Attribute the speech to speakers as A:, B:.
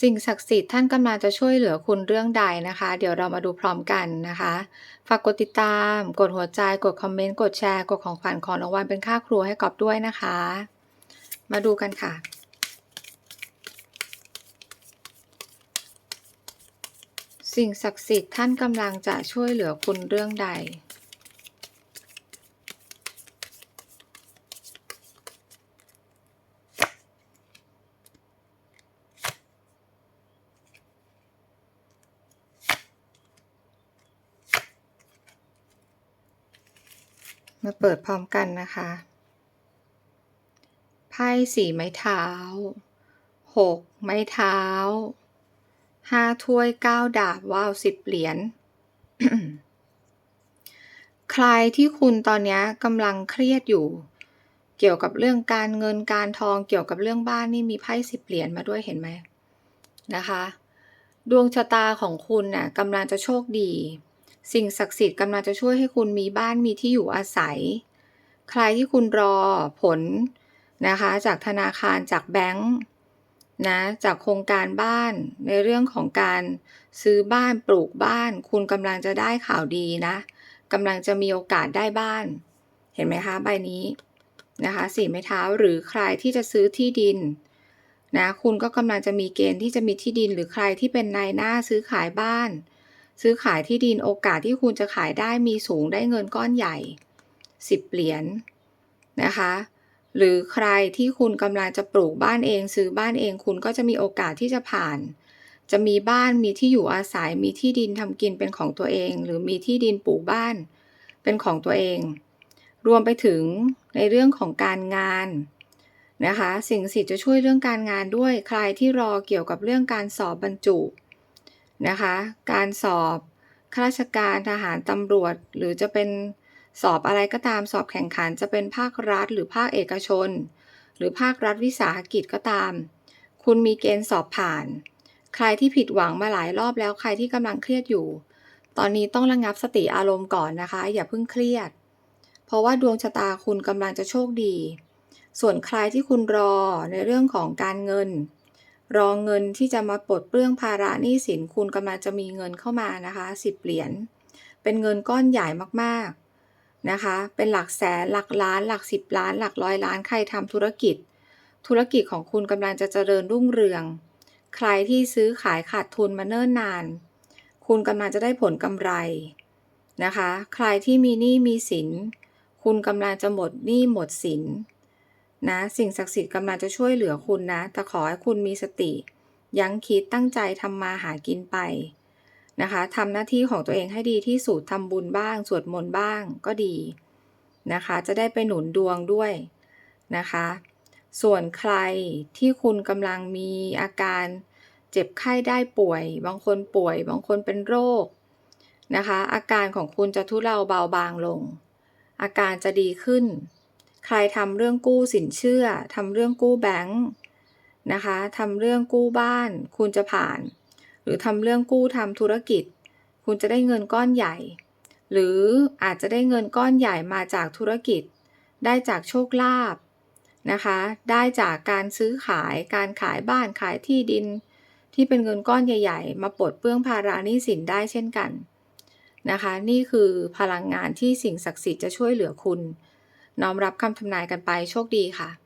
A: สิ่งศักดิ์สิทธิ์ท่านกำลังจะช่วยเหลือคุณเรื่องใดนะคะ เดี๋ยวเรามาดูพร้อมกันนะคะ ฝากกดติดตาม กดหัวใจ กดคอมเมนต์ กดแชร์ กดของขวัญของรางวัลเป็นค่าครัวให้กอบด้วยนะคะ มาดูกันค่ะ สิ่งศักดิ์สิทธิ์ท่านกำลังจะช่วยเหลือคุณเรื่องใด มาเปิดพร้อมกันนะคะ ไพ่สี่ไม้เท้าหกไม้เท้าห้าถ้วยเก้าดาบว้าวสิบเหรียญใครที่คุณตอนนี้กำลังเครียดอยู่ เกี่ยวกับเรื่องการเงินการทองเกี่ยวกับเรื่องบ้านนี่มีไพ่สิบเหรียญมาด้วยเห็นไหมนะคะ ดวงชะตาของคุณน่ะกำลังจะโชคดี สิ่งศักดิ์สิทธิ์กำลังจะช่วยให้คุณมีบ้านมีที่อยู่อาศัย ใครที่คุณรอผลนะคะ จากธนาคารจากแบงก์นะจากโครงการบ้านในเรื่องของการซื้อบ้านปลูกบ้าน คุณกำลังจะได้ข่าวดีนะกำลังจะมีโอกาสได้บ้าน เห็นไหมคะใบนี้นะคะสี่ไม้เท้าหรือใครที่จะซื้อที่ดินนะคุณก็กำลังจะมีเกณฑ์ที่จะมีที่ดินหรือใครที่เป็นนายหน้าซื้อขายบ้าน ซื้อขายที่ดินโอกาสที่คุณจะขายได้มีสูงได้เงินก้อนใหญ่ 10 เหรียญนะคะ หรือใครที่คุณกำลังจะปลูกบ้านเองซื้อบ้านเองคุณก็จะมีโอกาสที่จะผ่าน จะมีบ้านมีที่อยู่อาศัยมีที่ดินทำกินเป็นของตัวเอง หรือมีที่ดินปลูกบ้านเป็นของตัวเอง รวมไปถึงในเรื่องของการงานนะคะสิ่งสิทธิ์จะช่วยเรื่องการงานด้วยใครที่รอเกี่ยวกับเรื่องการสอบบรรจุ นะคะ การสอบข้าราชการทหารตำรวจ หรือจะเป็นสอบอะไรก็ตามสอบแข่งขันจะเป็นภาครัฐ หรือภาคเอกชน หรือภาครัฐวิสาหกิจก็ตาม คุณมีเกณฑ์สอบผ่าน ใครที่ผิดหวังมาหลายรอบแล้วใครที่กำลังเครียดอยู่ ตอนนี้ต้องระงงับสติอารมณ์ก่อนนะคะ อย่าเพิ่งเครียด เพราะว่าดวงชะตาคุณกำลังจะโชคดี ส่วนใครที่คุณรอในเรื่องของการเงิน รอเงินที่จะมาปลดเปลื้องภาระหนี้สินคุณกำลังจะมีเงินเข้ามานะคะสิบเหรียญเป็นเงินก้อนใหญ่มากๆนะคะ เป็นหลักแสนหลักล้านหลักสิบล้าน หลักร้อยล้านใครทำธุรกิจ ธุรกิจของคุณกำลังจะเจริญรุ่งเรือง ใครที่ซื้อขายขาดทุนมาเนิ่นนาน คุณกำลังจะได้ผลกำไรนะคะ ใครที่มีหนี้มีสิน คุณกำลังจะหมดหนี้หมดสิน นะสิ่งศักดิ์สิทธิ์กำลังจะช่วยเหลือคุณนะ แต่ขอให้คุณมีสติ ยั้งคิดตั้งใจทำมาหากินไปนะคะทำหน้าที่ของตัวเองให้ดีที่สุดทำบุญบ้าง สวดมนต์บ้างก็ดีนะคะ จะได้ไปหนุนดวงด้วยนะคะ ส่วนใครที่คุณกำลังมีอาการเจ็บไข้ได้ป่วย บางคนป่วย บางคนเป็นโรคนะคะ อาการของคุณจะทุเลาเบาบางลง อาการจะดีขึ้น ครทำเรื่องกู้สินเชื่อทำเรื่องกู้แบงค์นะคะทำเรื่องกู้บ้าน คุณจะผ่าน หรือทำเรื่องกู้ทำธุรกิจ คุณจะได้เงินก้อนใหญ่ หรืออาจจะได้เงินก้อนใหญ่มาจากธุรกิจ ได้จากโชคลาภนะคะ ได้จากการซื้อขายการขายบ้านขายที่ดิน ที่เป็นเงินก้อนใหญ่ ๆ มาปลดเปลื้องภาระหนี้สินได้เช่นกันนะคะ นี่คือพลังงานที่สิ่งศักดิ์สิทธิ์จะช่วยเหลือคุณ น้อมรับคำทำนายกันไปโชคดีค่ะ